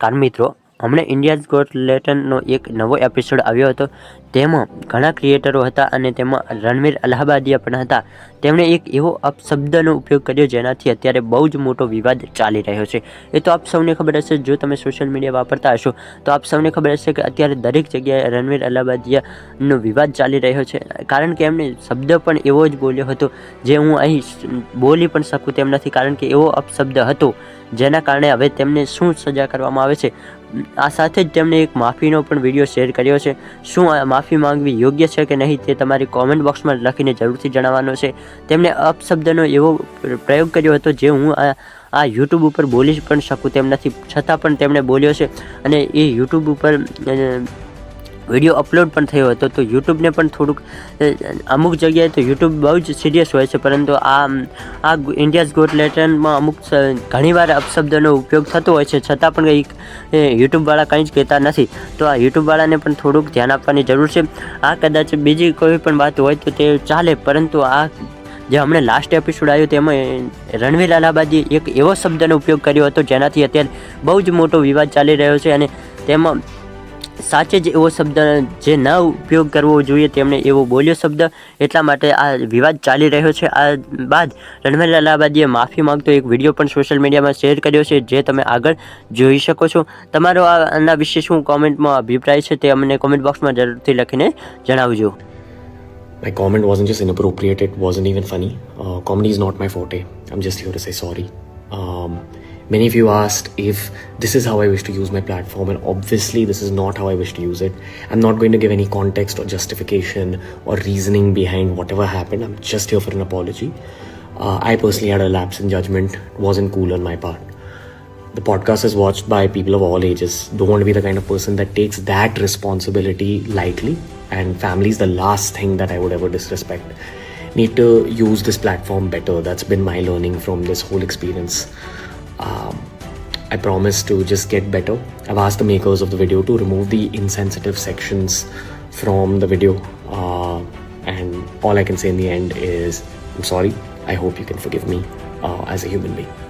Car મિત્રો હમણાં India's got લેટનનો એક નવો એપિસોડ આવ્યો હતો તેમાં ઘણા ક્રિએટરો હતા અને તેમાં રણવીર અલ્હાબાદિયા પણ હતા. તેમણે એક એવો અપશબ્દનો ઉપયોગ કર્યો જેનાથી અત્યારે બહુ જ મોટો વિવાદ ચાલી રહ્યો છે. એ તો આપ સૌને ખબર હશે, જો તમે સોશિયલ મીડિયા વાપરતા હશો, તો આપ સૌને ખબર હશે કે અત્યારે દરેક જગ્યાએ રણવીર અલ્હાબાદિયાનો વિવાદ ચાલી રહ્યો છે. કારણ કે એમણે શબ્દ પણ એવો જ બોલ્યો હતો, જે હું અહીં બોલી પણ શકું તેમ નથી, કારણ કે એવો અપશબ્દ હતો, જેના કારણે હવે તેમને શું સજા કરવામાં આવે છે. આ સાથે જ તેમણે એક માફીનો પણ વીડિયો શેર કર્યો છે. શું આ માફી માંગવી યોગ્ય છે કે નહીં તે તમારી કોમેન્ટ બોક્સમાં લખીને જરૂરથી જણાવવાનો છે. તેમણે અપશબ્દનો એવો પ્રયોગ કર્યો હતો જે હું આ આ યુટ્યુબ ઉપર બોલી પણ શકું તેમ નથી. છતાં પણ તેમણે બોલ્યો છે અને એ યુટ્યુબ ઉપર વીડિયો અપલોડ પણ થયો હતો, તો યુટ્યુબને પણ થોડુંક અમુક જગ્યાએ તો યુટ્યુબ બહુ જ સિરિયસ હોય છે, પરંતુ આ આ ઇન્ડિયાઝ ગોટ લેટનમાં અમુક ઘણીવાર અપશબ્દનો ઉપયોગ થતો હોય છે, છતાં પણ કંઈક યુટ્યુબવાળા કંઈ જ કહેતા નથી. તો આ યુટ્યુબવાળાને પણ થોડુંક ધ્યાન આપવાની જરૂર છે. આ કદાચ બીજી કોઈ પણ વાત હોય તો તે ચાલે, પરંતુ આ જે હમણાં લાસ્ટ એપિસોડ આવ્યો તેમાં રણવીર અલાહાબાદીએ એક એવો શબ્દનો ઉપયોગ કર્યો હતો, જેનાથી અત્યારે બહુ જ મોટો વિવાદ ચાલી રહ્યો છે અને તેમાં સાચે જ એવો શબ્દ જે ન ઉપયોગ કરવો જોઈએ તેમણે એવો બોલ્યો શબ્દ એટલા માટે આ વિવાદ ચાલી રહ્યો છે આ બાદ રણવીર અલાહાબાદીએ માફી માંગતો એક વીડિયો પણ સોશિયલ મીડિયામાં શેર કર્યો છે જે તમે આગળ જોઈ શકો છો તમારો આના વિશે શું કોમેન્ટમાં અભિપ્રાય છે તે અમને કોમેન્ટ બોક્સમાં જરૂરથી લખીને જણાવજો My comment wasn't just inappropriate, it wasn't even funny. Uh, comedy is not my forte. I'm just here to say sorry. Um, many of you asked if this is how I wish to use my platform, and obviously, this is not how I wish to use it. I'm not going to give any context or justification or reasoning behind whatever happened. I'm just here for an apology. Uh, I personally had a lapse in judgment, it wasn't cool on my part. The podcast is watched by people of all ages. Don't want to be the kind of person that takes that responsibility lightly. And family is the last thing that I would ever disrespect. Need to use this platform better. That's been my learning from this whole experience. Um, I promise to just get better. I've asked the makers of the video to remove the insensitive sections from the video. Uh, and all I can say in the end is I'm sorry. I hope you can forgive me uh, as a human being.